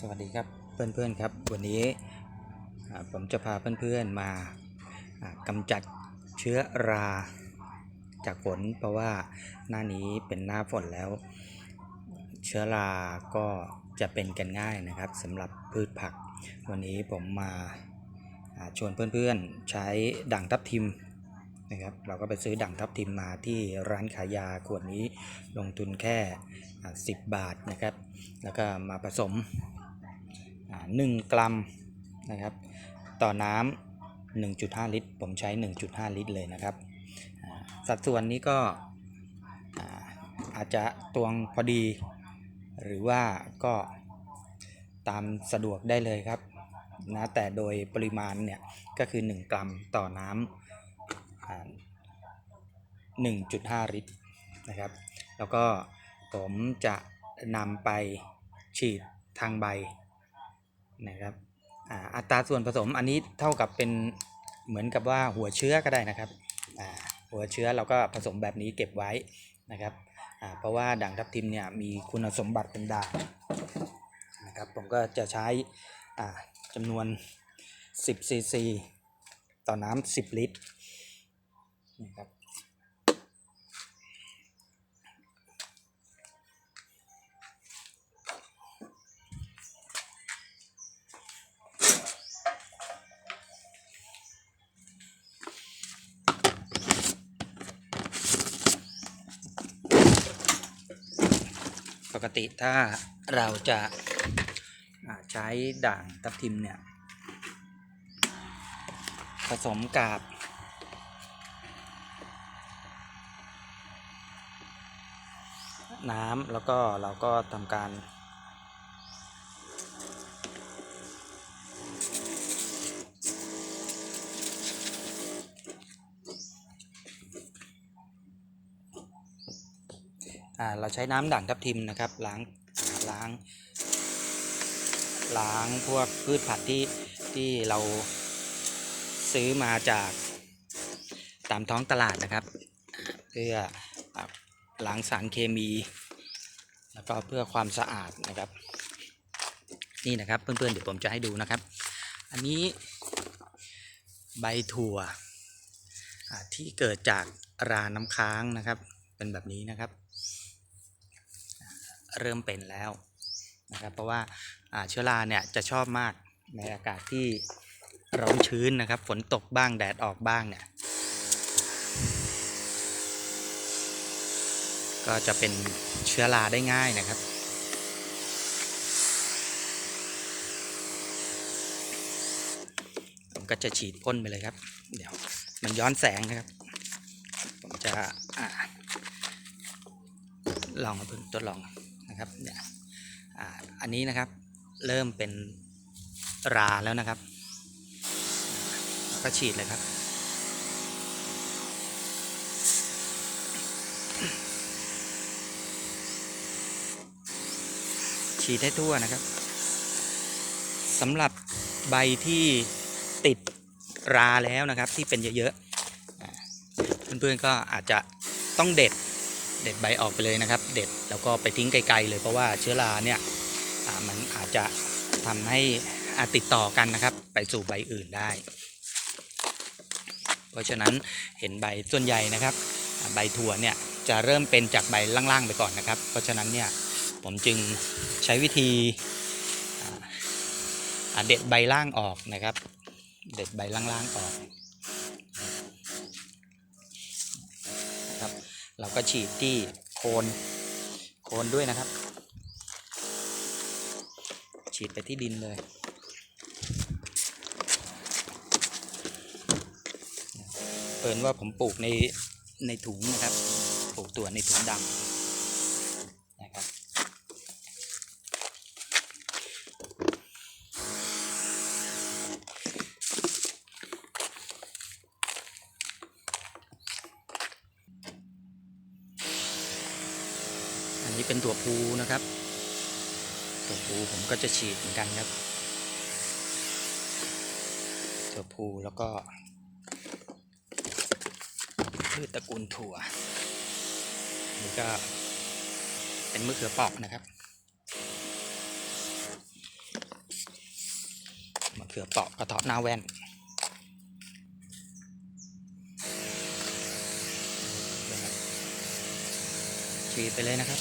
สวัสดีครับเพื่อนๆครับ วันนี้ผมจะพาเพื่อนๆมาอ่ากำจัดเชื้อราจากฝน เพราะว่าหน้านี้เป็นหน้าฝนแล้ว เชื้อราก็จะเป็นกันง่ายนะครับสำหรับพืชผัก วันนี้ผมมาชวนเพื่อนๆใช้ด่างทับทิมนะครับเราก็ไปซื้อด่างทับทิมมาที่ร้านขายยาขวดนี้ลงทุนแค่ 10 บาทนะครับ แล้วก็มาผสม 1 กรัมนะครับ ต่อน้ำ1.5 ลิตร ผมใช้ 1.5 ลิตรเลยนะครับ สัดส่วนนี้ก็อาจจะตวงพอดี หรือว่าก็ตามสะดวกได้เลยครับนะแต่โดยปริมาณเนี่ย ก็คือ 1 กรัมต่อน้ำอ่า1.5 ลิตรนะครับ แล้วก็ผมจะนำไปฉีดทางใบ นะครับอ่าอัตราส่วนผสมอันนี้เท่ากับเป็นเหมือนกับว่าหัวเชื้อก็ได้นะครับอ่าหัวเชื้อเราก็ผสมแบบนี้เก็บไว้นะครับอ่าเพราะว่าด่างทับทิมเนี่ยมีคุณสมบัติเป็นด่างนะครับผมก็จะใช้อ่าจำนวน 10ซีซีต่อน้ำ10 ลิตรนะครับ กติถ้าเราจะใช้ด่างทับทิมเนี่ย ผสมกับน้ำแล้วก็เราก็ทำการ อ่าเราใช้น้ำด่างทับทิมนะครับล้างล้างล้างพวกพืชผักที่ที่เราซื้อมาจากตามท้องตลาดนะครับ เพื่อล้างสารเคมี แล้วก็เพื่อความสะอาดนะครับ นี่นะครับเพื่อนๆเดี๋ยวผมจะให้ดูนะครับ อันนี้ใบถั่วที่เกิดจากราน้ำค้างนะครับ เป็นแบบนี้นะครับ เริ่มเป็นแล้วนะครับเพราะว่าเชื้อราเนี่ยจะชอบมากในอากาศที่ร้อนชื้นนะครับ ฝนตกบ้างแดดออกบ้างเนี่ยก็จะเป็นเชื้อราได้ง่ายนะครับ ก็จะฉีดพ่นไปเลยครับ เดี๋ยวมันย้อนแสงนะครับ ผมจะอลองมาเพิ่งทดลอง นะครับเนี่ยอันนี้นะครับเริ่มเป็นราแล้วนะครับแล้วก็ฉีดเลยครับฉีดให้ทั่วนะครับสำหรับใบที่ติดราแล้วนะครับที่เป็นเยอะๆเพื่อนๆก็อาจจะต้องเด็ด เด็ดใบออกไปเลยนะครับ เด็ดแล้วก็ไปทิ้งไกลๆเลยเพราะว่าเชื้อราเนี่ยมันอาจจะทำให้อาติดต่อกันนะครับ ไปสู่ใบอื่นได้ เพราะฉะนั้นเห็นใบส่วนใหญ่นะครับ ใบถั่วเนี่ยจะเริ่มเป็นจากใบล่างๆไปก่อนนะครับ เพราะฉะนั้นเนี่ยผมจึงใช้วิธีอ่าอ่าเด็ดใบล่างออกนะครับ เด็ดใบล่างๆออกนะครับ เราก็ฉีดที่โคนโคนด้วยนะครับ ฉีดไปที่ดินเลยเปินว่าผมปลูกในในถุงนะครับ ปลูกตัวในถุงดำ อันนี้เป็นถั่วพูนะครับถั่วพูผมก็จะฉีดเหมือนกันครับถั่วพูแล้วก็พืชตระกูลถั่วนี่ก็เป็นมะเขือเปอกนะครับมะเขือเปราะกระเทาะหน้าแว่นฉีดไปเลยนะครับ